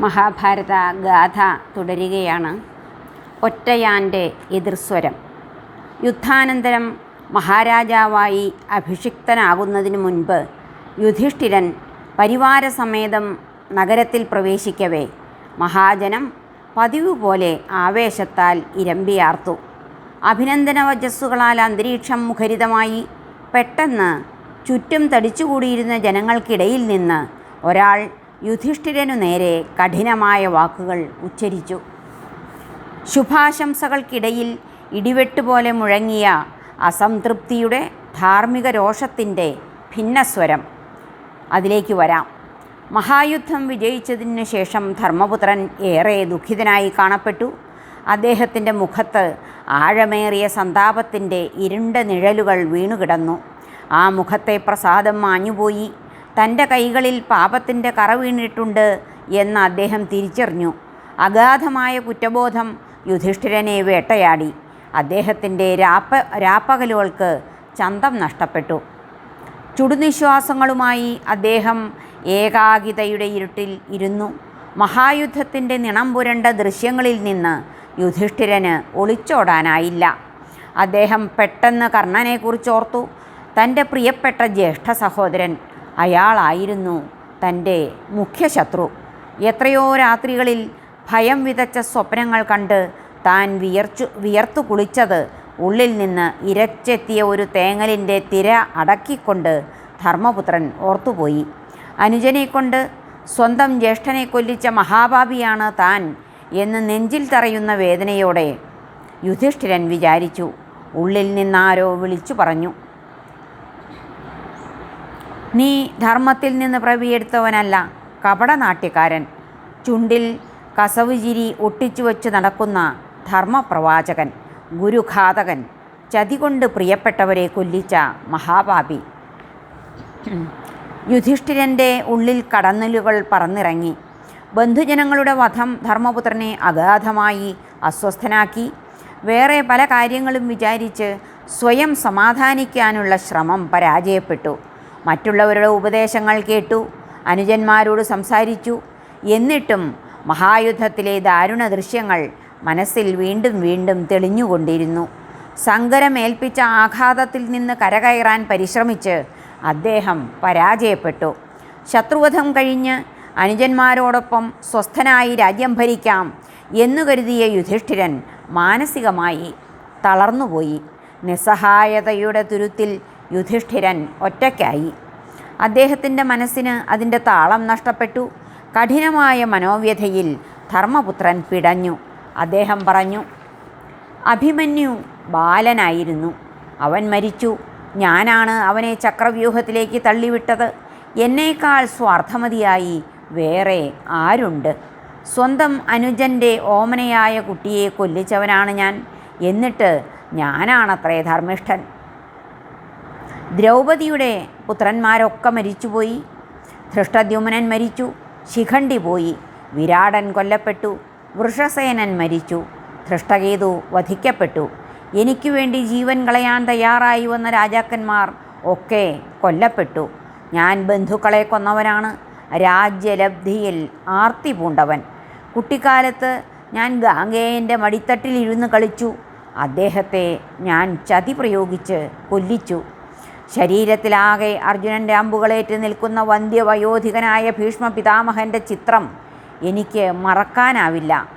മഹാഭാരത ഗാഥ തുടരുകയാണ്. ഒറ്റയാന്റെ എതിർസ്വരം. യുദ്ധാനന്തരം മഹാരാജാവായി അഭിഷിക്തനാകുന്നതിനു മുൻപ് യുധിഷ്ഠിരൻ പരിവാരസമേതം നഗരത്തിൽ പ്രവേശിക്കവേ മഹാജനം പതിവ് പോലെ ആവേശത്താൽ ഇരമ്പിയാർത്തു. അഭിനന്ദന വജസ്സുകളാൽ അന്തരീക്ഷം മുഖരിതമായി പെട്ടെന്ന് ചുറ്റും തടിച്ചുകൂടിയിരുന്ന ജനങ്ങൾക്കിടയിൽ നിന്ന് ഒരാൾ യുധിഷ്ഠിരനു നേരെ കഠിനമായ വാക്കുകൾ ഉച്ചരിച്ചു. ശുഭാശംസകൾക്കിടയിൽ ഇടിവെട്ടുപോലെ മുഴങ്ങിയ അസംതൃപ്തിയുടെ ധാർമ്മിക രോഷത്തിന്റെ ഭിന്നസ്വരം അതിലേക്ക് വരാം. മഹായുദ്ധം വിജയിച്ചതിന് ശേഷം ധർമ്മപുത്രൻ ഏറെ ദുഃഖിതനായി കാണപ്പെട്ടു. അദ്ദേഹത്തിന്റെ മുഖത്ത് ആഴമേറിയ സന്താപത്തിന്റെ ഇരുണ്ട നിഴലുകൾ വീണുകിടന്നു. ആ മുഖത്തെ പ്രസാദം മാഞ്ഞുപോയി. തന്റെ കൈകളിൽ പാപത്തിന്റെ കറ വീണിട്ടുണ്ട് എന്ന് അദ്ദേഹം തിരിച്ചറിഞ്ഞു. അഗാധമായ കുറ്റബോധം യുധിഷ്ഠിരനെ വേട്ടയാടി. അദ്ദേഹത്തിന്റെ രാപ്പ രാപ്പകലുകൾക്ക് ചന്തം നഷ്ടപ്പെട്ടു. ചുടുനിശ്വാസങ്ങളുമായി അദ്ദേഹം ഏകാകിതയുടെ ഇരുട്ടിൽ ഇരുന്നു. മഹായുദ്ധത്തിന്റെ നിണം പുരണ്ട ദൃശ്യങ്ങളിൽ നിന്ന് യുധിഷ്ഠിരന് ഒളിച്ചോടാനായില്ല. അദ്ദേഹം പെട്ടെന്ന് കർണനെക്കുറിച്ചോർത്തു. തന്റെ പ്രിയപ്പെട്ട ജ്യേഷ്ഠ സഹോദരൻ അയാളായിരുന്നു തന്റെ മുഖ്യശത്രു. എത്രയോ രാത്രികളിൽ ഭയം വിതച്ച സ്വപ്നങ്ങൾ കണ്ട് താൻ വിയർച്ചു വിയർത്തു കുളിച്ചത് ഉള്ളിൽ നിന്ന് ഇരച്ചെത്തിയ ഒരു തേങ്ങലിന്റെ തിര അടക്കിക്കൊണ്ട് ധർമ്മപുത്രൻ ഓർത്തുപോയി. അനുജനെക്കൊണ്ട് സ്വന്തം ജ്യേഷ്ഠനെ കൊല്ലിച്ച മഹാഭാപിയാണ് താൻ എന്ന് നെഞ്ചിൽ തറയുന്ന വേദനയോടെ യുധിഷ്ഠിരൻ വിചാരിച്ചു. ഉള്ളിൽ നിന്നാരോ വിളിച്ചു പറഞ്ഞു. നീ ധർമ്മത്തിൽ നിന്ന് പ്രവിയെടുത്തവനല്ല കപടനാട്യക്കാരൻ. ചുണ്ടിൽ കസവുചിരി ഒട്ടിച്ചു വച്ച് നടക്കുന്ന ധർമ്മപ്രവാചകൻ ഗുരുഘാതകൻ ചതി കൊണ്ട് പ്രിയപ്പെട്ടവരെ കൊല്ലിച്ച മഹാപാപി. യുധിഷ്ഠിരന്റെ ഉള്ളിൽ കടന്നലുകൾ പറന്നിറങ്ങി. ബന്ധുജനങ്ങളുടെ വധം ധർമ്മപുത്രനെ അഗാധമായി അസ്വസ്ഥനാക്കി. വേറെ പല കാര്യങ്ങളും വിചാരിച്ച് സ്വയം സമാധാനിക്കാനുള്ള ശ്രമം പരാജയപ്പെട്ടു. മറ്റുള്ളവരുടെ ഉപദേശങ്ങൾ കേട്ടു. അനുജന്മാരോട് സംസാരിച്ചു. എന്നിട്ടും മഹായുദ്ധത്തിലെ ദാരുണ ദൃശ്യങ്ങൾ മനസ്സിൽ വീണ്ടും വീണ്ടും തെളിഞ്ഞുകൊണ്ടിരുന്നു. സങ്കരമേൽപ്പിച്ച ആഘാതത്തിൽ നിന്ന് കരകയറാൻ പരിശ്രമിച്ച് അദ്ദേഹം പരാജയപ്പെട്ടു. ശത്രുവധം കഴിഞ്ഞ് അനുജന്മാരോടൊപ്പം സ്വസ്ഥനായി രാജ്യം ഭരിക്കാം എന്നു കരുതിയ യുധിഷ്ഠിരൻ മാനസികമായി തളർന്നുപോയി. നിസ്സഹായതയുടെ തുരുത്തിൽ യുധിഷ്ഠിരൻ ഒറ്റയ്ക്കായി. അദ്ദേഹത്തിന്റെ മനസ്സിന് അതിന്റെ താളം നഷ്ടപ്പെട്ടു. കഠിനമായ മനോവ്യഥയിൽ ധർമ്മപുത്രൻ പിടഞ്ഞു. അദ്ദേഹം പറഞ്ഞു അഭിമന്യു ബാലനായിരുന്നു. അവൻ മരിച്ചു. ഞാനാണ് അവനെ ചക്രവ്യൂഹത്തിലേക്ക് തള്ളിവിട്ടത്. എന്നേക്കാൾ സ്വാർത്ഥമതിയായി വേറെ ആരുണ്ട്? സ്വന്തം അനുജന്റെ ഓമനയായ കുട്ടിയെ കൊല്ലിച്ചവനാണ് ഞാൻ. എന്നിട്ട് ഞാനാണത്രേ ധർമ്മിഷ്ഠൻ. ദ്രൗപദിയുടെ പുത്രന്മാരൊക്കെ മരിച്ചുപോയി. ധൃഷ്ടദ്യുമ്നൻ മരിച്ചു. ശിഖണ്ഡി പോയി. വിരാടൻ കൊല്ലപ്പെട്ടു. വൃഷസേനൻ മരിച്ചു. ധൃഷ്ടകേതു വധിക്കപ്പെട്ടു. എനിക്ക് വേണ്ടി ജീവൻ കളയാൻ തയ്യാറായി വന്ന രാജാക്കന്മാർ ഒക്കെ കൊല്ലപ്പെട്ടു. ഞാൻ ബന്ധുക്കളെ കൊന്നവനാണ്. രാജ്യലബ്ധിയിൽ ആർത്തി പൂണ്ടവൻ. കുട്ടിക്കാലത്ത് ഞാൻ ഗാംഗേയന്റെ മടിത്തട്ടിലിരുന്ന് കളിച്ചു. അദ്ദേഹത്തെ ഞാൻ ചതി പ്രയോഗിച്ച് കൊല്ലിച്ചു. ശരീരത്തിലാകെ അർജുനന്റെ അമ്പുകളേറ്റ് നിൽക്കുന്ന വന്ധ്യവയോധികനായ ഭീഷ്മ പിതാമഹന്റെ ചിത്രം എനിക്ക് മറക്കാനാവില്ല.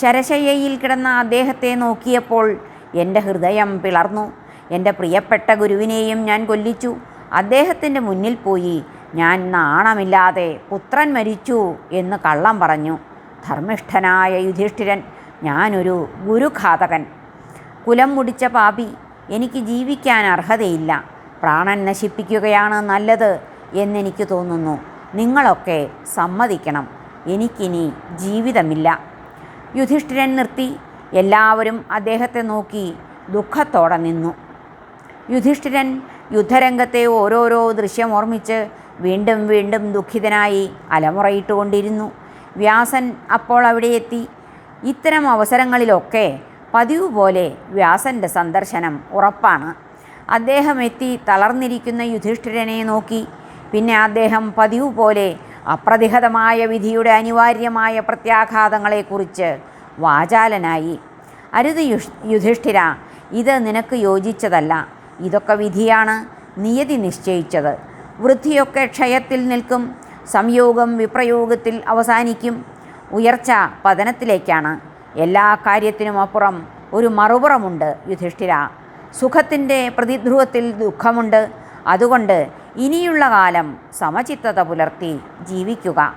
ശരശയ്യയിൽ കിടന്ന അദ്ദേഹത്തെ നോക്കിയപ്പോൾ എന്റെ ഹൃദയം പിളർന്നു. എന്റെ പ്രിയപ്പെട്ട ഗുരുവിനെയും ഞാൻ കൊല്ലിച്ചു. അദ്ദേഹത്തിന്റെ മുന്നിൽ പോയി ഞാൻ നാണമില്ലാതെ പുത്രൻ മരിച്ചു എന്ന് കള്ളം പറഞ്ഞു. ധർമ്മിഷ്ഠനായ യുധിഷ്ഠിരൻ ഞാനൊരു ഗുരുഘാതകൻ. കുലം മുടിച്ച പാപി എനിക്ക് ജീവിക്കാൻ അർഹതയില്ല. പ്രാണൻ നശിപ്പിക്കുകയാണ് നല്ലത് എന്നെനിക്ക് തോന്നുന്നു. നിങ്ങളൊക്കെ സമ്മതിക്കണം. എനിക്കിനി ജീവിതമില്ല. യുധിഷ്ഠിരൻ നിർത്തി. എല്ലാവരും അദ്ദേഹത്തെ നോക്കി ദുഃഖത്തോടെ നിന്നു. യുധിഷ്ഠിരൻ യുദ്ധരംഗത്തെ ഓരോരോ ദൃശ്യം ഓർമ്മിച്ച് വീണ്ടും വീണ്ടും ദുഃഖിതനായി അലമുറയിട്ടുകൊണ്ടിരുന്നു. വ്യാസൻ അപ്പോൾ അവിടെ എത്തി. ഇത്തരം അവസരങ്ങളിലൊക്കെ പതിവ് പോലെ വ്യാസന്റെ സന്ദർശനം ഉറപ്പാണ്. അദ്ദേഹം എത്തി തളർന്നിരിക്കുന്ന യുധിഷ്ഠിരനെ നോക്കി. പിന്നെ അദ്ദേഹം പതിവ് പോലെ അപ്രതിഹതമായ വിധിയുടെ അനിവാര്യമായ പ്രത്യാഘാതങ്ങളെക്കുറിച്ച് വാചാലനായി. അരുത് യുധിഷ്ഠിര ഇത് നിനക്ക് യോജിച്ചതല്ല. ഇതൊക്കെ വിധിയാണ്. നിയതി നിശ്ചയിച്ചത്. വൃദ്ധിയൊക്കെ ക്ഷയത്തിൽ നിൽക്കും. സംയോഗം വിപ്രയോഗത്തിൽ അവസാനിക്കും. ഉയർച്ച പതനത്തിലേക്കാണ്. എല്ലാ കാര്യത്തിനും അപ്പുറം ഒരു മറുപുറമുണ്ട് യുധിഷ്ഠിര. സുഖത്തിന്റെ പ്രതിധ്രുവത്തിൽ ദുഃഖമുണ്ട്. അതുകൊണ്ട് ഇനിയുള്ള കാലം സമചിത്തത പുലർത്തി ജീവിക്കുക.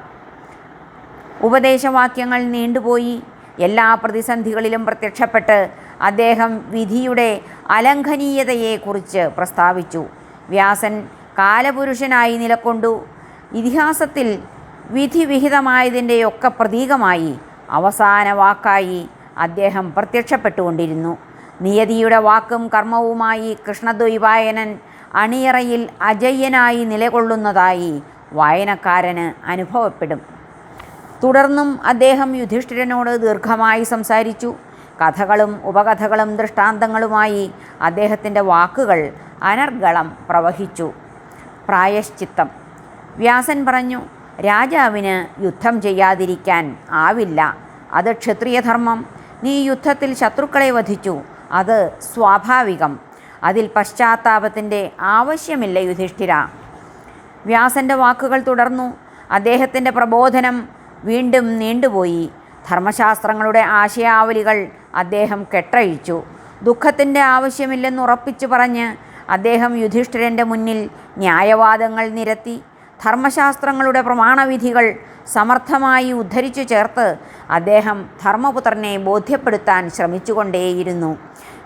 ഉപദേശവാക്യങ്ങൾ നീണ്ടുപോയി. എല്ലാ പ്രതിസന്ധികളിലും പ്രത്യക്ഷപ്പെട്ട് അദ്ദേഹം വിധിയുടെ അലംഘനീയതയെക്കുറിച്ച് പ്രസ്താവിച്ചു. വ്യാസൻ കാലപുരുഷനായി നിലക്കൊണ്ടു. ഇതിഹാസത്തിൽ വിധിവിഹിതമായതിന്റെയൊക്കെ പ്രതീകമായി അവസാന വാക്കായി അദ്ദേഹം പ്രത്യക്ഷപ്പെട്ടുകൊണ്ടിരുന്നു. നിയതിയുടെ വാക്കും കർമ്മവുമായി കൃഷ്ണദ്വൈപായനൻ അണിയറയിൽ അജയ്യനായി നിലകൊള്ളുന്നതായി വായനക്കാരന് അനുഭവപ്പെടും. തുടർന്നും അദ്ദേഹം യുധിഷ്ഠിരനോട് ദീർഘമായി സംസാരിച്ചു. കഥകളും ഉപകഥകളും ദൃഷ്ടാന്തങ്ങളുമായി അദ്ദേഹത്തിന്റെ വാക്കുകൾ അനർഗളം പ്രവഹിച്ചു. പ്രായശ്ചിത്തം. വ്യാസൻ പറഞ്ഞു രാജാവിന് യുദ്ധം ചെയ്യാതിരിക്കാൻ ആവില്ല. അത് ക്ഷത്രിയധർമ്മം. നീ യുദ്ധത്തിൽ ശത്രുക്കളെ വധിച്ചു. അത് സ്വാഭാവികം. അതിൽ പശ്ചാത്താപത്തിന്റെ ആവശ്യമില്ല യുധിഷ്ഠിര. വ്യാസന്റെ വാക്കുകൾ തുടർന്നു. അദ്ദേഹത്തിന്റെ പ്രബോധനം വീണ്ടും നീണ്ടുപോയി. ധർമ്മശാസ്ത്രങ്ങളുടെ ആശയാവലികൾ അദ്ദേഹം കെട്ടഴിച്ചു. ദുഃഖത്തിന്റെ ആവശ്യമില്ലെന്ന് ഉറപ്പിച്ചു പറഞ്ഞ് അദ്ദേഹം യുധിഷ്ഠിരന്റെ മുന്നിൽ ന്യായവാദങ്ങൾ നിരത്തി. ധർമ്മശാസ്ത്രങ്ങളുടെ പ്രമാണവിധികൾ സമർത്ഥമായി ഉദ്ധരിച്ചു ചേർത്ത് അദ്ദേഹം ധർമ്മപുത്രനെ ബോധ്യപ്പെടുത്താൻ ശ്രമിച്ചുകൊണ്ടേയിരുന്നു.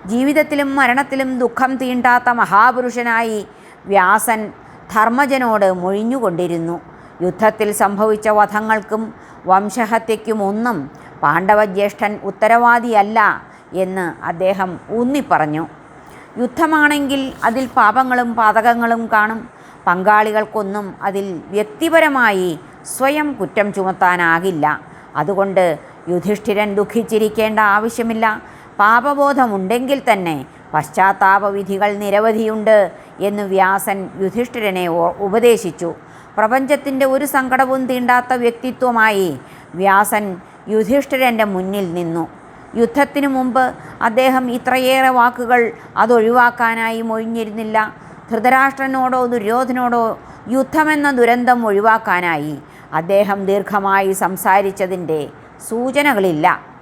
ജീവിതത്തിലും മരണത്തിലും ദുഃഖം തീണ്ടാത്ത മഹാപുരുഷനായി വ്യാസൻ ധർമ്മജനോട് മൊഴിഞ്ഞുകൊണ്ടിരുന്നു. യുദ്ധത്തിൽ സംഭവിച്ച വധങ്ങൾക്കും വംശഹത്യയ്ക്കും ഒന്നും പാണ്ഡവജ്യേഷ്ഠൻ ഉത്തരവാദിയല്ല എന്ന് അദ്ദേഹം ഊന്നിപ്പറഞ്ഞു. യുദ്ധമാണെങ്കിൽ അതിൽ പാപങ്ങളും പാതകങ്ങളും കാണും. പങ്കാളികൾക്കൊന്നും അതിൽ വ്യക്തിപരമായി സ്വയം കുറ്റം ചുമത്താനാകില്ല. അതുകൊണ്ട് യുധിഷ്ഠിരൻ ദുഃഖിച്ചിരിക്കേണ്ട ആവശ്യമില്ല. പാപബോധമുണ്ടെങ്കിൽ തന്നെ പശ്ചാത്താപവിധികൾ നിരവധിയുണ്ട് എന്ന് വ്യാസൻ യുധിഷ്ഠിരനെ ഉപദേശിച്ചു. പ്രപഞ്ചത്തിന്റെ ഒരു സങ്കടവും തീണ്ടാത്ത വ്യക്തിത്വമായി വ്യാസൻ യുധിഷ്ഠിരന്റെ മുന്നിൽ നിന്നു. യുദ്ധത്തിനു മുമ്പ് അദ്ദേഹം ഇത്രയേറെ വാക്കുകൾ അതൊഴിവാക്കാനായി മൊഴിഞ്ഞിരുന്നില്ല. ധൃതരാഷ്ട്രനോടോ ദുര്യോധനോടോ യുദ്ധമെന്ന ദുരന്തം ഒഴിവാക്കാനായി അദ്ദേഹം ദീർഘമായി സംസാരിച്ചതിന്റെ സൂചനകളില്ല.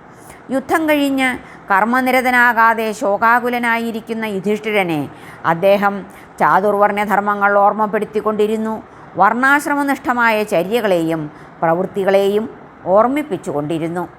യുദ്ധം കഴിഞ്ഞ് കർമ്മനിരതനാകാതെ ശോകാകുലനായിരിക്കുന്ന യുധിഷ്ഠിരനെ അദ്ദേഹം ചാതുർവർണധർമ്മങ്ങൾ ഓർമ്മപ്പെടുത്തിക്കൊണ്ടിരുന്നു. വർണാശ്രമനിഷ്ഠമായ ചര്യകളെയും പ്രവൃത്തികളെയും ഓർമ്മിപ്പിച്ചുകൊണ്ടിരുന്നു.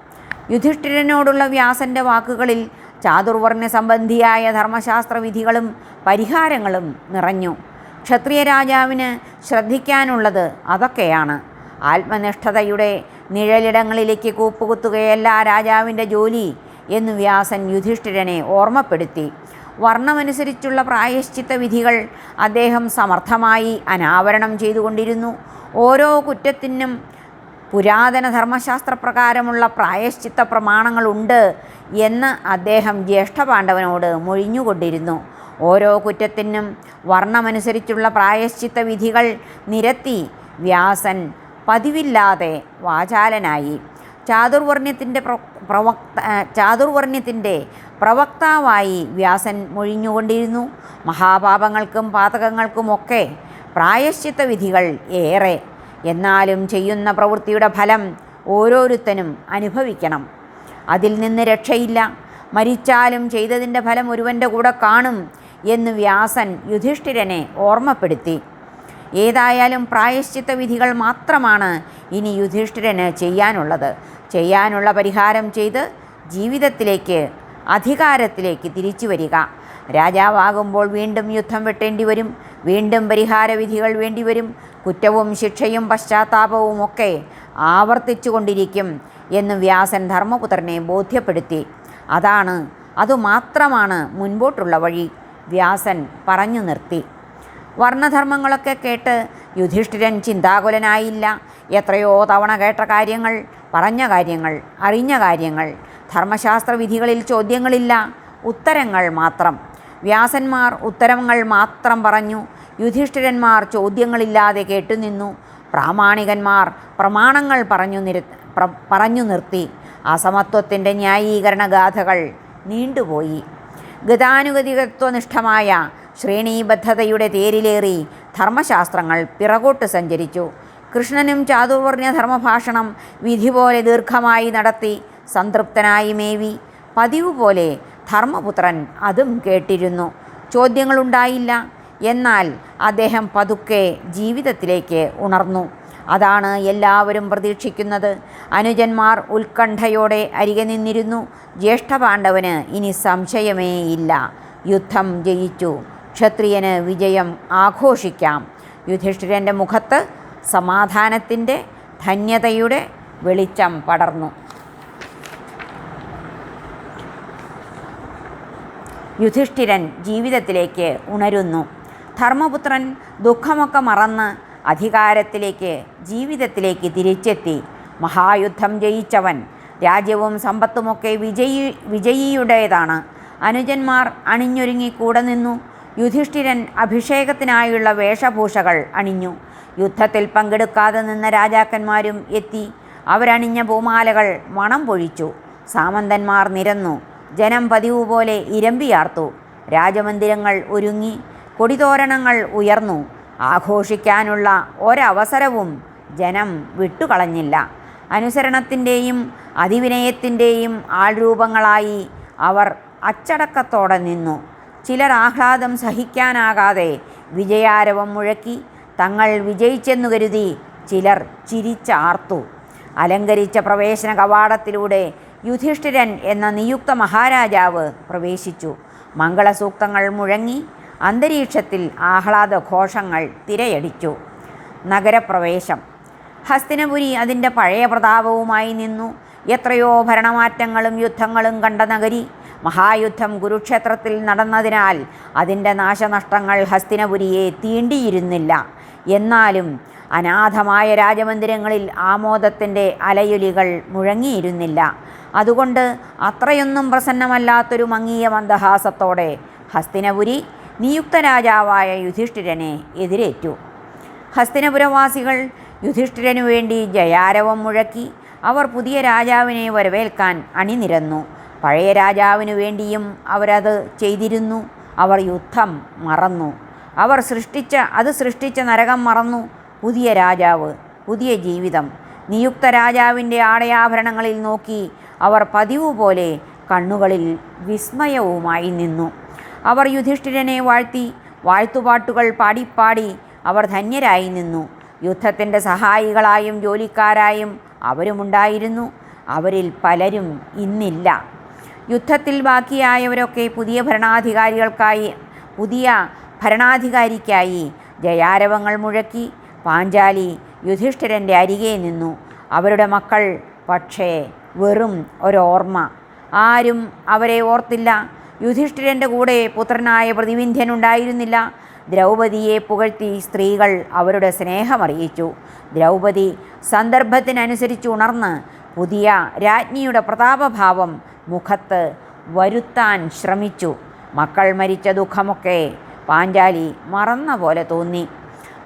യുധിഷ്ഠിരനോടുള്ള വ്യാസന്റെ വാക്കുകളിൽ ചാതുർവർണ സംബന്ധിയായ ധർമ്മശാസ്ത്ര വിധികളും പരിഹാരങ്ങളും നിറഞ്ഞു. ക്ഷത്രിയ രാജാവിന് ശ്രദ്ധിക്കാനുള്ളത് അതൊക്കെയാണ്. ആത്മനിഷ്ഠതയുടെ നിഴലിടങ്ങളിലേക്ക് കൂപ്പുകുത്തുകയല്ല രാജാവിന്റെ ജോലി എന്ന് വ്യാസൻ യുധിഷ്ഠിരനെ ഓർമ്മപ്പെടുത്തി. വർണമനുസരിച്ചുള്ള പ്രായശ്ചിത്ത വിധികൾ അദ്ദേഹം സമർത്ഥമായി അനാവരണം ചെയ്തുകൊണ്ടിരുന്നു. ഓരോ കുറ്റത്തിനും പുരാതന ധർമ്മശാസ്ത്രപ്രകാരമുള്ള പ്രായശ്ചിത്ത പ്രമാണങ്ങളുണ്ട് എന്ന് അദ്ദേഹം ജ്യേഷ്ഠപാണ്ഡവനോട് മൊഴിഞ്ഞുകൊണ്ടിരുന്നു. ഓരോ കുറ്റത്തിനും വർണമനുസരിച്ചുള്ള പ്രായശ്ചിത്ത വിധികൾ നിരത്തി വ്യാസൻ പതിവില്ലാതെ വാചാലനായി. ചാതുർവർണ്യത്തിന്റെ പ്രവക്ത ചാതുർവർണ്യത്തിന്റെ പ്രവക്താവായി വ്യാസൻ മൊഴിഞ്ഞുകൊണ്ടിരുന്നു. മഹാപാപങ്ങൾക്കും പാതകങ്ങൾക്കുമൊക്കെ പ്രായശ്ചിത്ത വിധികൾ ഏറെ. എന്നാലും ചെയ്യുന്ന പ്രവൃത്തിയുടെ ഫലം ഓരോരുത്തനും അനുഭവിക്കണം. അതിൽ നിന്ന് രക്ഷയില്ല. മരിച്ചാലും ചെയ്തതിന്റെ ഫലം ഒരുവന്റെ കൂടെ കാണും എന്ന് വ്യാസൻ യുധിഷ്ഠിരനെ ഓർമ്മപ്പെടുത്തി. ഏതായാലും പ്രായശ്ചിത്ത വിധികൾ മാത്രമാണ് ഇനി യുധിഷ്ഠിരന് ചെയ്യാനുള്ളത്. ചെയ്യാനുള്ള പരിഹാരം ചെയ്ത് ജീവിതത്തിലേക്ക് അധികാരത്തിലേക്ക് തിരിച്ചു വരിക. രാജാവാകുമ്പോൾ വീണ്ടും യുദ്ധം വെട്ടേണ്ടി വരും. വീണ്ടും പരിഹാരവിധികൾ വേണ്ടിവരും കുറ്റവും ശിക്ഷയും പശ്ചാത്താപവും ഒക്കെ ആവർത്തിച്ചു കൊണ്ടിരിക്കും എന്ന് വ്യാസൻ ധർമ്മപുത്രനെ ബോധ്യപ്പെടുത്തി. അതാണ് അതുമാത്രമാണ് മുൻപോട്ടുള്ള വഴി. വ്യാസൻ പറഞ്ഞു നിർത്തി. വർണധർമ്മങ്ങളൊക്കെ കേട്ട് യുധിഷ്ഠിരൻ ചിന്താകുലനായില്ല. എത്രയോ തവണ കേട്ട കാര്യങ്ങൾ പറഞ്ഞ കാര്യങ്ങൾ അറിഞ്ഞ കാര്യങ്ങൾ ധർമ്മശാസ്ത്ര വിധികളിൽ ചോദ്യങ്ങളില്ല. ഉത്തരങ്ങൾ മാത്രം. വ്യാസന്മാർ ഉത്തരങ്ങൾ മാത്രം പറഞ്ഞു. യുധിഷ്ഠിരന്മാർ ചോദ്യങ്ങളില്ലാതെ കേട്ടുനിന്നു. പ്രാമാണികന്മാർ പ്രമാണങ്ങൾ പറഞ്ഞു നിര പറഞ്ഞു നിർത്തി. അസമത്വത്തിന്റെ ന്യായീകരണ ഗാഥകൾ നീണ്ടുപോയി. ഗതാനുഗതികത്വനിഷ്ഠമായ ശ്രേണീബദ്ധതയുടെ തേരിലേറി ധർമ്മശാസ്ത്രങ്ങൾ പിറകോട്ട് സഞ്ചരിച്ചു. കൃഷ്ണനും ചാതുർവർണ ധർമ്മഭാഷണം വിധി പോലെ ദീർഘമായി നടത്തി സംതൃപ്തനായി മേവി. പതിവ് പോലെ ധർമ്മപുത്രൻ അതും കേട്ടിരുന്നു. ചോദ്യങ്ങളുണ്ടായില്ല. എന്നാൽ അദ്ദേഹം പതുക്കെ ജീവിതത്തിലേക്ക് ഉണർന്നു. അതാണ് എല്ലാവരും പ്രതീക്ഷിക്കുന്നത്. അനുജന്മാർ ഉത്കണ്ഠയോടെ അരികെ നിന്നിരുന്നു. ജ്യേഷ്ഠപാണ്ഡവന് ഇനി സംശയമേയില്ല യുദ്ധം ജയിച്ചു. ക്ഷത്രിയന് വിജയം ആഘോഷിക്കാം. യുധിഷ്ഠിരന്റെ മുഖത്ത് സമാധാനത്തിന്റെ ധന്യതയുടെ വെളിച്ചം പടർന്നു. യുധിഷ്ഠിരൻ ജീവിതത്തിലേക്ക് ഉണരുന്നു. ധർമ്മപുത്രൻ ദുഃഖമൊക്കെ മറന്ന് അധികാരത്തിലേക്ക് ജീവിതത്തിലേക്ക് തിരിച്ചെത്തി. മഹായുദ്ധം ജയിച്ചവൻ രാജ്യവും സമ്പത്തുമൊക്കെ വിജയി വിജയിയുടേതാണ്. അനുജന്മാർ അണിഞ്ഞൊരുങ്ങി കൂടെ നിന്നു. യുധിഷ്ഠിരൻ അഭിഷേകത്തിനായുള്ള വേഷഭൂഷകൾ അണിഞ്ഞു. യുദ്ധത്തിൽ പങ്കെടുക്കാതെ നിന്ന രാജാക്കന്മാരും എത്തി. അവരണിഞ്ഞ പൂമാലകൾ മണം പൊഴിച്ചു. സാമന്തന്മാർ നിരന്നു. ജനം പതിവ് പോലെ ഇരമ്പിയാർത്തു രാജമന്ദിരങ്ങൾ ഒരുങ്ങി. കൊടിതോരണങ്ങൾ ഉയർന്നു. ആഘോഷിക്കാനുള്ള ഒരവസരവും ജനം വിട്ടുകളഞ്ഞില്ല. അനുസരണത്തിന്റെയും അതിവിനയത്തിന്റെയും ആൾരൂപങ്ങളായി അവർ അച്ചടക്കത്തോടെ നിന്നു. ചിലർ ആഹ്ലാദം സഹിക്കാനാകാതെ വിജയാരവം മുഴക്കി തങ്ങൾ വിജയിച്ചെന്നു കരുതി ചിലർ ചിരിച്ചാർത്തു. അലങ്കരിച്ച പ്രവേശന കവാടത്തിലൂടെ യുധിഷ്ഠിരൻ എന്ന നിയുക്ത മഹാരാജാവ് പ്രവേശിച്ചു. മംഗളസൂക്തങ്ങൾ മുഴങ്ങി അന്തരീക്ഷത്തിൽ ആഹ്ലാദഘോഷങ്ങൾ തിരയടിച്ചു. നഗരപ്രവേശം. ഹസ്തിനപുരി അതിന്റെ പഴയ പ്രതാപവുമായി നിന്നു. എത്രയോ ഭരണമാറ്റങ്ങളും യുദ്ധങ്ങളും കണ്ട നഗരി മഹായുദ്ധം കുരുക്ഷേത്രത്തിൽ നടന്നതിനാൽ അതിന്റെ നാശനഷ്ടങ്ങൾ ഹസ്തിനപുരിയെ തീണ്ടിയിരുന്നില്ല. എന്നാലും അനാഥമായ രാജമന്ദിരങ്ങളിൽ ആമോദത്തിന്റെ അലയൊലികൾ മുഴങ്ങിയിരുന്നില്ല. അതുകൊണ്ട് അത്രയൊന്നും പ്രസന്നമല്ലാത്തൊരു മങ്ങിയ മന്ദഹാസത്തോടെ ഹസ്തിനപുരി നിയുക്ത രാജാവായ യുധിഷ്ഠിരനെ എതിരേറ്റു. ഹസ്തിനപുരവാസികൾ യുധിഷ്ഠിരനു വേണ്ടി ജയാരവം മുഴക്കി അവർ പുതിയ രാജാവിനെ വരവേൽക്കാൻ അണിനിരന്നു. പഴയ രാജാവിനു വേണ്ടിയും അവരത് ചെയ്തിരുന്നു. അവർ യുദ്ധം മറന്നു. അവർ സൃഷ്ടിച്ച അത് സൃഷ്ടിച്ച നരകം മറന്നു. പുതിയ രാജാവ് പുതിയ ജീവിതം. നിയുക്ത രാജാവിന്റെ ആടയാഭരണങ്ങളിൽ നോക്കി അവർ പതിവ് പോലെ കണ്ണുകളിൽ വിസ്മയവുമായി നിന്നു. അവർ യുധിഷ്ഠിരനെ വാഴ്ത്തി വാഴ്ത്തുപാട്ടുകൾ പാടിപ്പാടി അവർ ധന്യരായി നിന്നു. യുദ്ധത്തിന്റെ സഹായികളായും ജോലിക്കാരായും അവരുമുണ്ടായിരുന്നു. അവരിൽ പലരും ഇന്നില്ല. യുദ്ധത്തിൽ ബാക്കിയായവരൊക്കെ പുതിയ ഭരണാധികാരികൾക്കായി പുതിയ ഭരണാധികാരിക്കായി ജയാരവങ്ങൾ മുഴക്കി പാഞ്ചാലി യുധിഷ്ഠിരന്റെ അരികെ നിന്നു. അവരുടെ മക്കൾ പക്ഷേ വെറും ഒരോർമ്മ. ആരും അവരെ ഓർത്തില്ല. യുധിഷ്ഠിരന്റെ കൂടെ പുത്രനായ പ്രതിവിന്ധ്യൻ ഉണ്ടായിരുന്നില്ല. ദ്രൗപതിയെ പുകഴ്ത്തി സ്ത്രീകൾ അവരുടെ സ്നേഹമറിയിച്ചു ദ്രൗപതി സന്ദർഭത്തിനനുസരിച്ച് ഉണർന്ന് പുതിയ രാജ്ഞിയുടെ പ്രതാപഭാവം മുഖത്ത് വരുത്താൻ ശ്രമിച്ചു. മക്കൾ മരിച്ച ദുഃഖമൊക്കെ പാഞ്ചാലി മറന്ന പോലെ തോന്നി.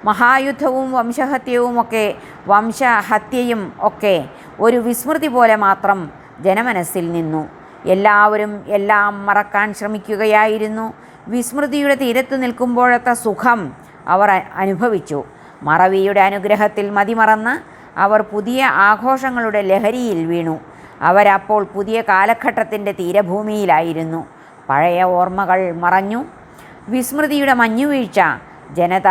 മഹായുദ്ധവും വംശഹത്യവുമൊക്കെ വംശഹത്യയും ഒക്കെ ഒരു വിസ്മൃതി പോലെ മാത്രം ജനമനസ്സിൽ നിന്നു. എല്ലാവരും എല്ലാം മറക്കാൻ ശ്രമിക്കുകയായിരുന്നു. വിസ്മൃതിയുടെ തീരത്ത് നിൽക്കുമ്പോഴത്തെ സുഖം അവർ അനുഭവിച്ചു. മറവിയുടെ അനുഗ്രഹത്തിൽ മതിമറന്ന് അവർ പുതിയ ആഘോഷങ്ങളുടെ ലഹരിയിൽ വീണു. അവരപ്പോൾ പുതിയ കാലഘട്ടത്തിന്റെ തീരഭൂമിയിലായിരുന്നു. പഴയ ഓർമ്മകൾ മറഞ്ഞു. വിസ്മൃതിയുടെ മഞ്ഞുവീഴ്ച ജനത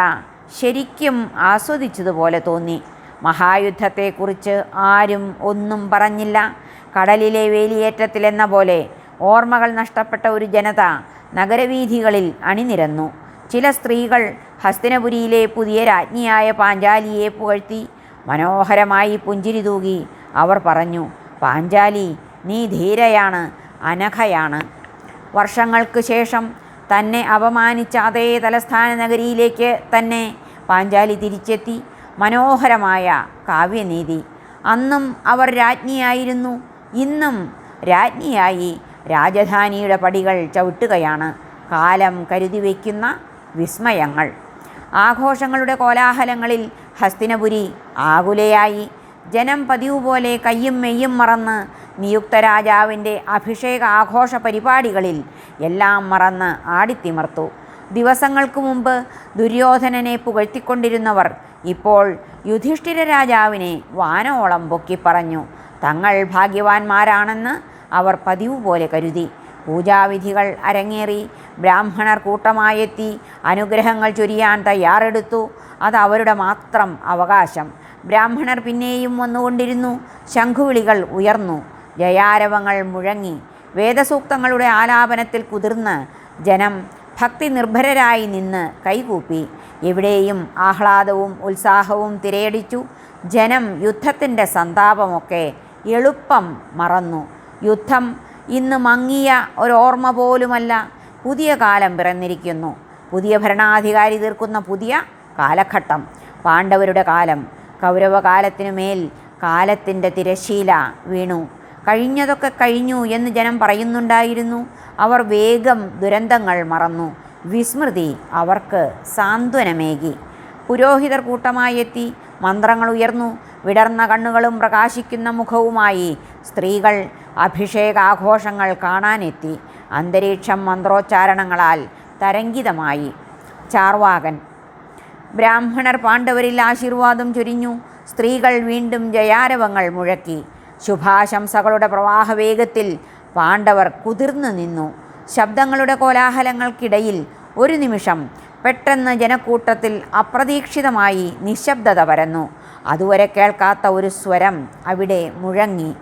ശരിക്കും ആസ്വദിച്ചതുപോലെ തോന്നി. മഹായുദ്ധത്തെക്കുറിച്ച് ആരും ഒന്നും പറഞ്ഞില്ല. കടലിലെ വേലിയേറ്റത്തിലെന്ന പോലെ ഓർമ്മകൾ നഷ്ടപ്പെട്ട ഒരു ജനത നഗരവീഥികളിൽ അണിനിരന്നു. ചില സ്ത്രീകൾ ഹസ്തിനപുരിയിലെ പുതിയ രാജ്ഞിയായ പാഞ്ചാലിയെ പുകഴ്ത്തി മനോഹരമായി പുഞ്ചിരി തൂകി അവർ പറഞ്ഞു പാഞ്ചാലി നീ ധീരയാണ് അനഘയാണ്. വർഷങ്ങൾക്ക് ശേഷം തന്നെ അപമാനിച്ച അതേ തലസ്ഥാന നഗരിയിലേക്ക് തന്നെ പാഞ്ചാലി തിരിച്ചെത്തി. മനോഹരമായ കാവ്യനീതി. അന്നും അവർ രാജ്ഞിയായിരുന്നു. ഇന്നും രാജ്ഞിയായി രാജധാനിയുടെ പടികൾ ചവിട്ടുകയാണ്. കാലം കരുതി വയ്ക്കുന്ന വിസ്മയങ്ങൾ. ആഘോഷങ്ങളുടെ കോലാഹലങ്ങളിൽ ഹസ്തിനപുരി ആകുലയായി. ജനം പതിവ് പോലെ കയ്യും മെയ്യും മറന്ന് നിയുക്ത രാജാവിന്റെ അഭിഷേക ആഘോഷ പരിപാടികളിൽ എല്ലാം മറന്ന് ആടിത്തിമർത്തു. ദിവസങ്ങൾക്ക് മുമ്പ് ദുര്യോധനനെ പുകഴ്ത്തിക്കൊണ്ടിരുന്നവർ ഇപ്പോൾ യുധിഷ്ഠിര രാജാവിനെ വാനോളം പൊക്കിപ്പറഞ്ഞു. തങ്ങൾ ഭാഗ്യവാന്മാരാണെന്ന് അവർ പതിവ് പോലെ കരുതി. പൂജാവിധികൾ അരങ്ങേറി ബ്രാഹ്മണർ കൂട്ടമായെത്തി അനുഗ്രഹങ്ങൾ ചൊരിയാൻ തയ്യാറെടുത്തു. അത് അവരുടെ മാത്രം അവകാശം. ബ്രാഹ്മണർ പിന്നെയും വന്നുകൊണ്ടിരുന്നു. ശംഖുവിളികൾ ഉയർന്നു. ജയാരവങ്ങൾ മുഴങ്ങി. വേദസൂക്തങ്ങളുടെ ആലാപനത്തിൽ കുതിർന്ന് ജനം ഭക്തി നിർഭരരായി നിന്ന് കൈകൂപ്പി. എവിടെയും ആഹ്ലാദവും ഉത്സാഹവും തിരയടിച്ചു. ജനം യുദ്ധത്തിന്റെ സന്താപമൊക്കെ എളുപ്പം മറന്നു. യുദ്ധം ഇന്ന് മങ്ങിയ ഒരോർമ്മ പോലുമല്ല. പുതിയ കാലം പിറന്നിരിക്കുന്നു. പുതിയ ഭരണാധികാരി തീർക്കുന്ന പുതിയ കാലഘട്ടം. പാണ്ഡവരുടെ കാലം. കൗരവകാലത്തിനു മേൽ കാലത്തിന്റെ തിരശീല വീണു. കഴിഞ്ഞതൊക്കെ കഴിഞ്ഞു എന്ന് ജനം പറയുന്നുണ്ടായിരുന്നു. അവർ വേഗം ദുരന്തങ്ങൾ മറന്നു. വിസ്മൃതി അവർക്ക് സാന്ത്വനമേകി. പുരോഹിതർ കൂട്ടമായി എത്തി. മന്ത്രങ്ങൾ ഉയർന്നു. വിടർന്ന കണ്ണുകളും പ്രകാശിക്കുന്ന മുഖവുമായി സ്ത്രീകൾ അഭിഷേകാഘോഷങ്ങൾ കാണാനെത്തി. അന്തരീക്ഷം മന്ത്രോച്ചാരണങ്ങളാൽ തരംഗിതമായി. ചാർവാകൻ ബ്രാഹ്മണർ പാണ്ഡവരിൽ ആശീർവാദം ചൊരിഞ്ഞു. സ്ത്രീകൾ വീണ്ടും ജയാരവങ്ങൾ മുഴക്കി. ശുഭാശംസകളുടെ പ്രവാഹവേഗത്തിൽ പാണ്ഡവർ കുതിർന്നു നിന്നു. ശബ്ദങ്ങളുടെ കോലാഹലങ്ങൾക്കിടയിൽ ഒരു നിമിഷം പെട്ടെന്ന് ജനക്കൂട്ടത്തിൽ അപ്രതീക്ഷിതമായി നിശബ്ദത പരന്നു. അതുവരെ കേൾക്കാത്ത ഒരു സ്വരം അവിടെ മുഴങ്ങി.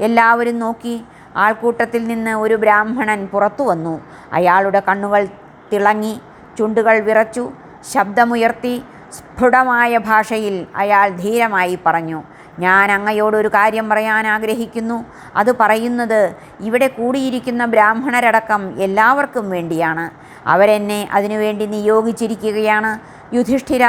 എല്ലാവരും നോക്കി. ആൾക്കൂട്ടത്തിൽ നിന്ന് ഒരു ബ്രാഹ്മണൻ പുറത്തു വന്നു. അയാളുടെ കണ്ണുകൾ തിളങ്ങി. ചുണ്ടുകൾ വിറച്ചു. ശബ്ദമുയർത്തി സ്ഫുടമായ ഭാഷയിൽ അയാൾ ധീരമായി പറഞ്ഞു ഞാൻ അങ്ങയോടൊരു കാര്യം പറയാൻ ആഗ്രഹിക്കുന്നു. അത് പറയുന്നത് ഇവിടെ കൂടിയിരിക്കുന്ന ബ്രാഹ്മണരടക്കം എല്ലാവർക്കും വേണ്ടിയാണ്. അവരെന്നെ അതിനുവേണ്ടി നിയോഗിച്ചിരിക്കുകയാണ്. യുധിഷ്ഠിര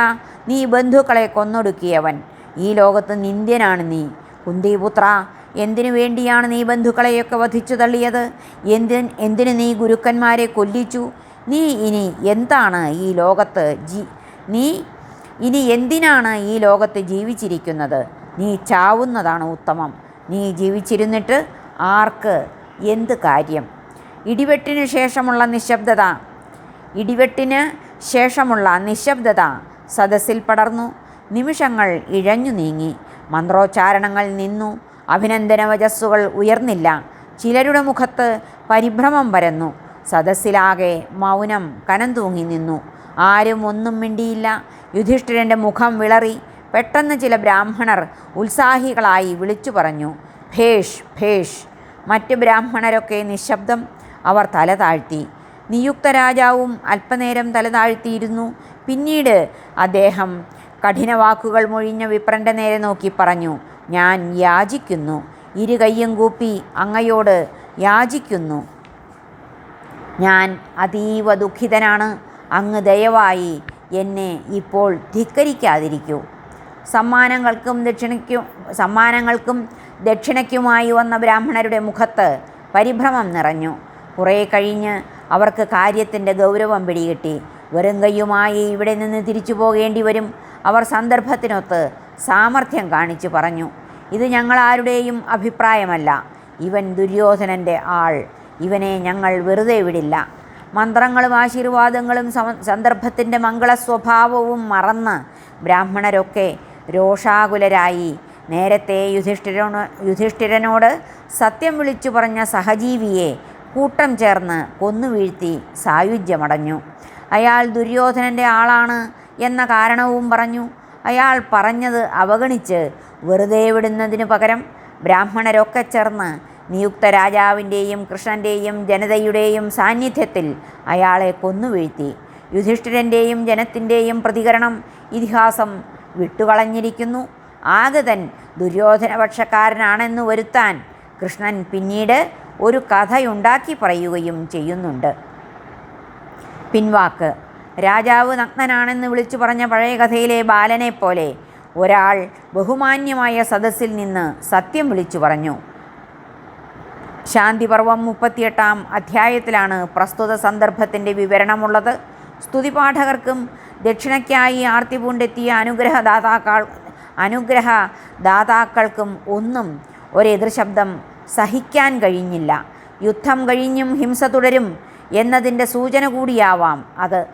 നീ ബന്ധുക്കളെ കൊന്നൊടുക്കിയവൻ. ഈ ലോകത്ത് നിന്ദ്യനാണ് നീ. കുന്തിപുത്ര എന്തിനു വേണ്ടിയാണ് നീ ബന്ധുക്കളെയൊക്കെ വധിച്ചു തള്ളിയത്? എന്തിന് എന്തിനു നീ ഗുരുക്കന്മാരെ കൊല്ലിച്ചു? നീ ഇനി എന്താണ് ഈ ലോകത്ത് ജീ നീ ഇനി എന്തിനാണ് ഈ ലോകത്ത് ജീവിച്ചിരിക്കുന്നത്? നീ ചാവുന്നതാണ് ഉത്തമം. നീ ജീവിച്ചിരുന്നിട്ട് ആർക്ക് എന്ത് കാര്യം? ഇടിവെട്ടിന് ശേഷമുള്ള നിശബ്ദത. ഇടിവെട്ടിന് ശേഷമുള്ള നിശബ്ദത സദസ്സിൽ പടർന്നു. നിമിഷങ്ങൾ ഇഴഞ്ഞു നീങ്ങി. മന്ത്രോച്ചാരണങ്ങൾ നിന്നു. അഭിനന്ദന വചസ്സുകൾ ഉയർന്നില്ല. ചിലരുടെ മുഖത്ത് പരിഭ്രമം പരന്നു. സദസ്സിലാകെ മൗനം കനം തൂങ്ങി നിന്നു. ആരും ഒന്നും മിണ്ടിയില്ല. യുധിഷ്ഠിരന്റെ മുഖം വിളറി. പെട്ടെന്ന് ചില ബ്രാഹ്മണർ ഉത്സാഹികളായി വിളിച്ചു പറഞ്ഞു ഭേഷ് ഭേഷ്. മറ്റ് ബ്രാഹ്മണരൊക്കെ നിശബ്ദം അവർ തല താഴ്ത്തി. നിയുക്ത രാജാവും അല്പനേരം തല താഴ്ത്തിയിരുന്നു. പിന്നീട് അദ്ദേഹം കഠിനവാക്കുകൾ മൊഴിഞ്ഞ വിപ്രന്റെ നേരെ നോക്കി പറഞ്ഞു ഞാൻ യാചിക്കുന്നു. ഇരു കയ്യും കൂപ്പി അങ്ങയോട് യാചിക്കുന്നു. ഞാൻ അതീവ ദുഃഖിതനാണ്. അങ്ങ് ദയവായി എന്നെ ഇപ്പോൾ ധിക്കരിക്കാതിരിക്കൂ. സമ്മാനങ്ങൾക്കും ദക്ഷിണയ്ക്കും സമ്മാനങ്ങൾക്കും ദക്ഷിണയ്ക്കുമായി വന്ന ബ്രാഹ്മണരുടെ മുഖത്ത് പരിഭ്രമം നിറഞ്ഞു. കുറേ കഴിഞ്ഞ് അവർക്ക് കാര്യത്തിന്റെ ഗൗരവം പിടികിട്ടി. വെറും കയ്യുമായി ഇവിടെ നിന്ന് തിരിച്ചു പോകേണ്ടി വരും. അവർ സന്ദർഭത്തിനൊത്ത് സാമർഥ്യം കാണിച്ചു പറഞ്ഞു. ഇത് ഞങ്ങളാരുടെയും അഭിപ്രായമല്ല. ഇവൻ ദുര്യോധനന്റെ ആൾ. ഇവനെ ഞങ്ങൾ വെറുതെ വിടില്ല. മന്ത്രങ്ങളും ആശീർവാദങ്ങളും സന്ദർഭത്തിന്റെ മംഗള സ്വഭാവവും മറന്ന് ബ്രാഹ്മണരൊക്കെ രോഷാകുലരായി. നേരത്തെ യുധിഷ്ഠിരനോ യുധിഷ്ഠിരനോട് സത്യം വിളിച്ചു പറഞ്ഞ സഹജീവിയെ കൂട്ടം ചേർന്ന് കൊന്നുവീഴ്ത്തി സായുജ്യമടഞ്ഞു. അയാൾ ദുര്യോധനന്റെ ആളാണ് എന്ന കാരണവും പറഞ്ഞു. അയാൾ പറഞ്ഞത് അവഗണിച്ച് വെറുതെ വിടുന്നതിനു പകരം ബ്രാഹ്മണരൊക്കെ ചേർന്ന് നിയുക്ത രാജാവിന്റെയും കൃഷ്ണന്റെയും ജനതയുടെയും സാന്നിധ്യത്തിൽ അയാളെ കൊന്നുവീഴ്ത്തി. യുധിഷ്ഠിരന്റെയും ജനത്തിന്റെയും പ്രതികരണം ഇതിഹാസം വിട്ടുകളഞ്ഞിരിക്കുന്നു. ആഗതൻ ദുര്യോധനപക്ഷക്കാരനാണെന്ന് വരുത്താൻ കൃഷ്ണൻ പിന്നീട് ഒരു കഥയുണ്ടാക്കി പറയുകയും ചെയ്യുന്നുണ്ട്. പിൻവാക്ക്. രാജാവ് നഗ്നനാണെന്ന് വിളിച്ചു പറഞ്ഞ പഴയ കഥയിലെ ബാലനെപ്പോലെ പോലെ ഒരാൾ ബഹുമാന്യമായ സദസ്സിൽ നിന്ന് സത്യം വിളിച്ചു പറഞ്ഞു. ശാന്തിപർവം മുപ്പത്തിയെട്ടാം അധ്യായത്തിലാണ് പ്രസ്തുത സന്ദർഭത്തിന്റെ വിവരണമുള്ളത്. സ്തുതിപാഠകർക്കും ദക്ഷിണയ്ക്കായി ആർത്തി പൂണ്ടെത്തിയ അനുഗ്രഹദാതാക്കൾ അനുഗ്രഹദാതാക്കൾക്കും ഒന്നും ഒരെതിർ ശബ്ദം സഹിക്കാൻ കഴിഞ്ഞില്ല. യുദ്ധം കഴിഞ്ഞും ഹിംസ തുടരും എന്നതിന്റെ സൂചന കൂടിയാവാം അത്.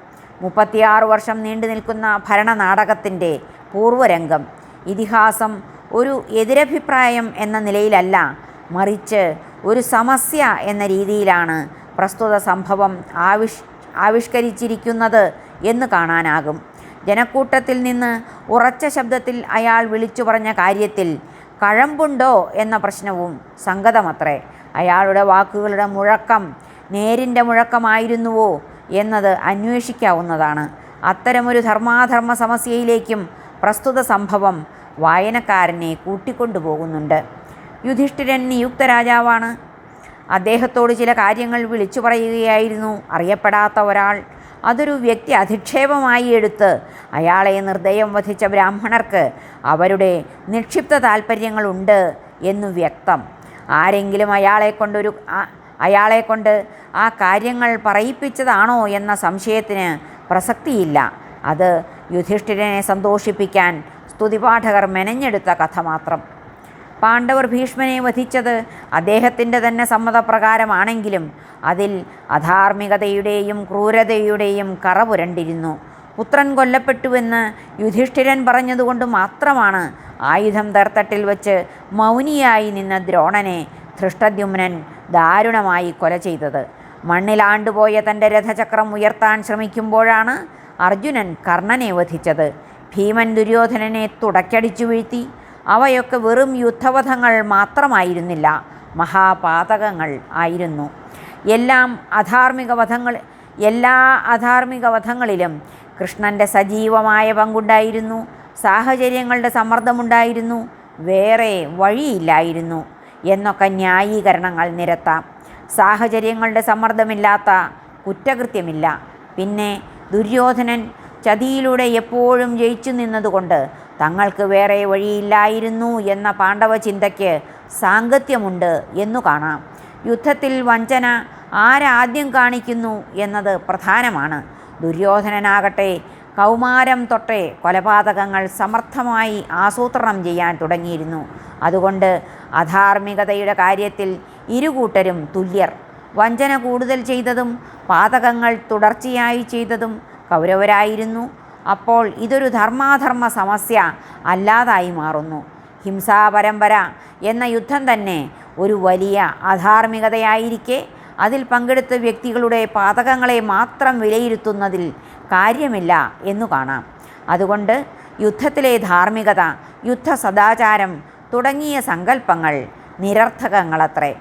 മുപ്പത്തിയാറ് വർഷം നീണ്ടു നിൽക്കുന്ന ഭരണനാടകത്തിന്റെ പൂർവരംഗം. ഇതിഹാസം ഒരു എതിരഭിപ്രായം എന്ന നിലയിലല്ല മറിച്ച് ഒരു സമസ്യ എന്ന രീതിയിലാണ് പ്രസ്തുത സംഭവം ആവിഷ് ആവിഷ്കരിച്ചിരിക്കുന്നത് എന്ന് കാണാനാകും. ജനക്കൂട്ടത്തിൽ നിന്ന് ഉറച്ച ശബ്ദത്തിൽ അയാൾ വിളിച്ചു പറഞ്ഞ കാര്യത്തിൽ കഴമ്പുണ്ടോ എന്ന പ്രശ്നവും സംഗതമത്രേ അയാളുടെ വാക്കുകളുടെ മുഴക്കം നേരിന്റെ മുഴക്കമായിരുന്നുവോ എന്നത് അന്വേഷിക്കാവുന്നതാണ്. അത്തരമൊരു ധർമാധർമ്മ സമസ്യയിലേക്കും പ്രസ്തുത സംഭവം വായനക്കാരനെ കൂട്ടിക്കൊണ്ടുപോകുന്നുണ്ട്. യുധിഷ്ഠിരൻ നിയുക്ത രാജാവാണ്. അദ്ദേഹത്തോട് ചില കാര്യങ്ങൾ വിളിച്ചു പറയുകയായിരുന്നു. അറിയപ്പെടാത്ത ഒരാൾ. അതൊരു വ്യക്തി അധിക്ഷേപമായി എടുത്ത് അയാളെ നിർദ്ദയം വധിച്ച ബ്രാഹ്മണർക്ക് അവരുടെ നിക്ഷിപ്ത താല്പര്യങ്ങളുണ്ട് എന്നു വ്യക്തം. ആരെങ്കിലും അയാളെ കൊണ്ടൊരു അയാളെ കൊണ്ട് ആ കാര്യങ്ങൾ പറയിപ്പിച്ചതാണോ എന്ന സംശയത്തിന് പ്രസക്തിയില്ല. അത് യുധിഷ്ഠിരനെ സന്തോഷിപ്പിക്കാൻ സ്തുതിപാഠകർ മെനഞ്ഞെടുത്ത കഥ മാത്രം. പാണ്ഡവർ ഭീഷ്മനെ വധിച്ചത് അദ്ദേഹത്തിന്റെ തന്നെ സമ്മതപ്രകാരമാണെങ്കിലും അതിൽ അധാർമികതയുടെയും ക്രൂരതയുടെയും കറ പുരണ്ടിരുന്നു പുത്രൻ കൊല്ലപ്പെട്ടുവെന്ന് യുധിഷ്ഠിരൻ പറഞ്ഞതുകൊണ്ട് മാത്രമാണ് ആയുധം തർത്തട്ടിൽ വച്ച് മൗനിയായി നിന്ന ദ്രോണനെ ധൃഷ്ടദ്യുമ്നൻ ദാരുണമായി കൊല ചെയ്തത്. മണ്ണിലാണ്ടുപോയ തന്റെ രഥചക്രം ഉയർത്താൻ ശ്രമിക്കുമ്പോഴാണ് അർജുനൻ കർണനെ വധിച്ചത്. ഭീമൻ ദുര്യോധനനെ തുടക്കടിച്ചു വീഴ്ത്തി. അവയൊക്കെ വെറും യുദ്ധവധങ്ങൾ മാത്രമായിരുന്നില്ല മഹാപാതകങ്ങൾ ആയിരുന്നു. എല്ലാം അധാർമിക വധങ്ങൾ എല്ലാ അധാർമിക വധങ്ങളിലും കൃഷ്ണന്റെ സജീവമായ പങ്കുണ്ടായിരുന്നു സാഹചര്യങ്ങളുടെ സമ്മർദ്ദമുണ്ടായിരുന്നു വേറെ വഴിയില്ലായിരുന്നു എന്നൊക്കെ ന്യായീകരണങ്ങൾ നിരത്താം. സാഹചര്യങ്ങളുടെ സമ്മർദ്ദമില്ലാത്ത കുറ്റകൃത്യമില്ല. പിന്നെ ദുര്യോധനൻ ചതിയിലൂടെ എപ്പോഴും ജയിച്ചു നിന്നതുകൊണ്ട് തങ്ങൾക്ക് വേറെ വഴിയില്ലായിരുന്നു എന്ന പാണ്ഡവ ചിന്തയ്ക്ക് സാങ്കത്യമുണ്ട് എന്നു കാണാം. യുദ്ധത്തിൽ വഞ്ചന ആരാദ്യം കാണിക്കുന്നു എന്നത് പ്രധാനമാണ്. ദുര്യോധനനാകട്ടെ കൗമാരം തൊട്ടേ കൊലപാതകങ്ങൾ സമർത്ഥമായി ആസൂത്രണം ചെയ്യാൻ തുടങ്ങിയിരുന്നു. അതുകൊണ്ട് അധാർമികതയുടെ കാര്യത്തിൽ ഇരുകൂട്ടരും തുല്യർ. വഞ്ചന കൂടുതൽ ചെയ്തതും പാതകങ്ങൾ തുടർച്ചയായി ചെയ്തതും കൗരവരായിരുന്നു. അപ്പോൾ ഇതൊരു ധർമാധർമ്മ സമസ്യ അല്ലാതായി മാറുന്നു. ഹിംസാപരമ്പര എന്ന യുദ്ധം തന്നെ ഒരു വലിയ അധാർമികതയായിരിക്കെ. അതിൽ പങ്കെടുത്ത വ്യക്തികളുടെ പാതകങ്ങളെ മാത്രം വിലയിരുത്തുന്നതിൽ കാര്യമില്ല എന്നു കാണാം. അതുകൊണ്ട് യുദ്ധത്തിലെ ധാർമ്മികത യുദ്ധ സദാചാരം തുടങ്ങിയ സങ്കല്പങ്ങൾ നിരർത്ഥകങ്ങളത്രേ.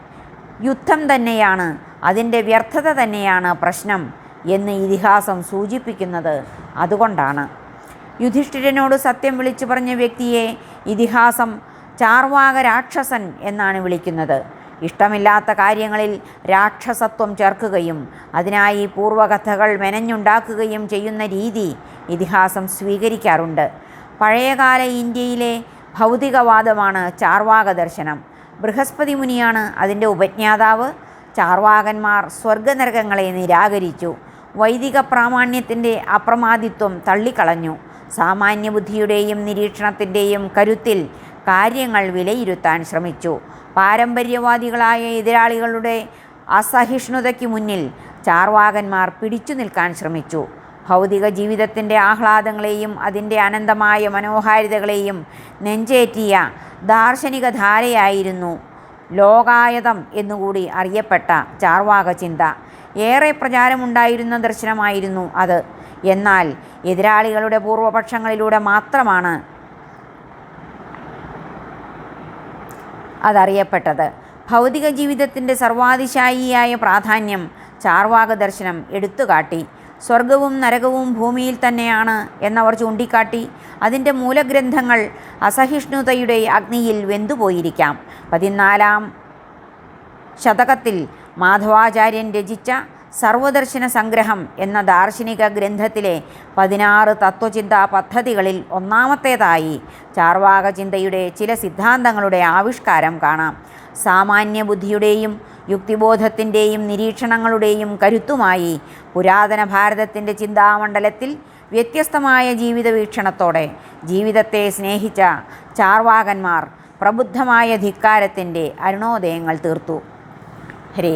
യുദ്ധം തന്നെയാണ് അതിന്റെ വ്യർത്ഥത തന്നെയാണ് പ്രശ്നം എന്ന് ഇതിഹാസം സൂചിപ്പിക്കുന്നത് അതുകൊണ്ടാണ്. യുധിഷ്ഠിരനോട് സത്യം വിളിച്ചു പറഞ്ഞ വ്യക്തിയെ ഇതിഹാസം ചാർവാക രാക്ഷസൻ എന്നാണ് വിളിക്കുന്നത്. ഇഷ്ടമില്ലാത്ത കാര്യങ്ങളിൽ രാക്ഷസത്വം ചേർക്കുകയും അതിനായി പൂർവകഥകൾ മെനഞ്ഞുണ്ടാക്കുകയും ചെയ്യുന്ന രീതി ഇതിഹാസം സ്വീകരിക്കാറുണ്ട്. പഴയകാല ഇന്ത്യയിലെ ഭൗതികവാദമാണ് ചാർവാക ദർശനം. ബൃഹസ്പതി മുനിയാണ് അതിന്റെ ഉപജ്ഞാതാവ്. ചാർവാകന്മാർ സ്വർഗനരകങ്ങളെ നിരാകരിച്ചു. വൈദിക പ്രാമാണ്യത്തിന്റെ അപ്രമാദിത്വം തള്ളിക്കളഞ്ഞു. സാമാന്യബുദ്ധിയുടെയും നിരീക്ഷണത്തിന്റെയും കരുത്തിൽ കാര്യങ്ങൾ വിലയിരുത്താൻ ശ്രമിച്ചു. പാരമ്പര്യവാദികളായ എതിരാളികളുടെ അസഹിഷ്ണുതയ്ക്ക് മുന്നിൽ ചാർവാകന്മാർ പിടിച്ചു നിൽക്കാൻ ശ്രമിച്ചു. ഭൗതിക ജീവിതത്തിന്റെ ആഹ്ലാദങ്ങളെയും അതിന്റെ അനന്തമായ മനോഹാരിതകളെയും നെഞ്ചേറ്റിയ ദാർശനിക ധാരയായിരുന്നു ലോകായതം എന്നുകൂടി അറിയപ്പെട്ട ചാർവാക ചിന്ത ഏറെ പ്രചാരമുണ്ടായിരുന്ന ദർശനമായിരുന്നു അത്. എന്നാൽ എതിരാളികളുടെ പൂർവപക്ഷങ്ങളിലൂടെ മാത്രമാണ് അതറിയപ്പെട്ടത്. ഭൗതിക ജീവിതത്തിന്റെ സർവാതിശായിയായ പ്രാധാന്യം ചാർവാക ദർശനം എടുത്തുകാട്ടി. സ്വർഗവും നരകവും ഭൂമിയിൽ തന്നെയാണ് എന്നവർ ചൂണ്ടിക്കാട്ടി അതിന്റെ മൂലഗ്രന്ഥങ്ങൾ അസഹിഷ്ണുതയുടെ അഗ്നിയിൽ വെന്തുപോയിരിക്കാം. പതിനാലാം ശതകത്തിൽ മാധവാചാര്യൻ രചിച്ച സർവദർശന സംഗ്രഹം എന്ന ദാർശനിക ഗ്രന്ഥത്തിലെ പതിനാറ് തത്വചിന്താ പദ്ധതികളിൽ ഒന്നാമത്തേതായി ചാർവാക ചിന്തയുടെ ചില സിദ്ധാന്തങ്ങളുടെ ആവിഷ്കാരം കാണാം. സാമാന്യ ബുദ്ധിയുടെയും യുക്തിബോധത്തിന്റെയും നിരീക്ഷണങ്ങളുടെയും കരുത്തുമായി പുരാതന ഭാരതത്തിന്റെ ചിന്താമണ്ഡലത്തിൽ വ്യത്യസ്തമായ ജീവിത വീക്ഷണത്തോടെ ജീവിതത്തെ സ്നേഹിച്ച ചാർവാകന്മാർ പ്രബുദ്ധമായ ധിക്കാരത്തിന്റെ അരുണോദയങ്ങൾ തീർത്തു. ഹരേ